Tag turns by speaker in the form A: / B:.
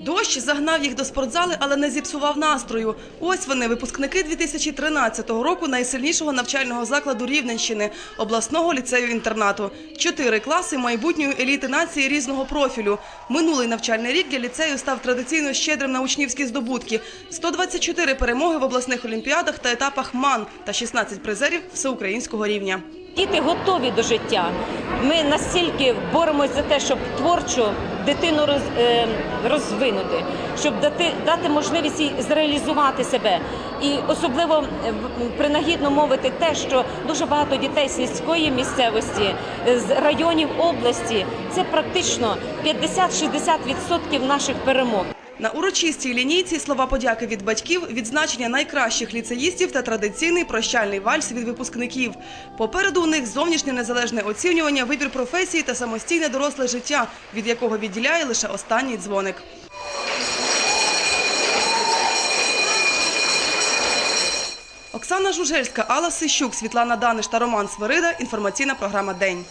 A: Дощ загнав їх до спортзали, але не зіпсував настрою. Ось вони, випускники 2013 року найсильнішого навчального закладу Рівненщини – обласного ліцею-інтернату. Чотири класи майбутньої еліти нації різного профілю. Минулий навчальний рік для ліцею став традиційно щедрим на учнівські здобутки. 124 перемоги в обласних олімпіадах та етапах МАН та 16 призерів всеукраїнського рівня.
B: Діти готові до життя. Ми настільки боремось за те, щоб творчо дитину роз, е, розвинути, щоб дати, дати можливість їй зреалізувати себе. І особливо е, принагідно мовити те, що дуже багато дітей з сільської місцевості, е, з районів області це практично 50-60% наших перемог.
A: На урочистій лінійці слова подяки від батьків, відзначення найкращих ліцеїстів та традиційний прощальний вальс від випускників. Попереду у них зовнішнє незалежне оцінювання, вибір професії та самостійне доросле життя, від якого відділяє лише останній дзвоник. Оксана Жужельська, Алла Сищук, Світлана Даниш та Роман Свирида. Інформаційна програма День.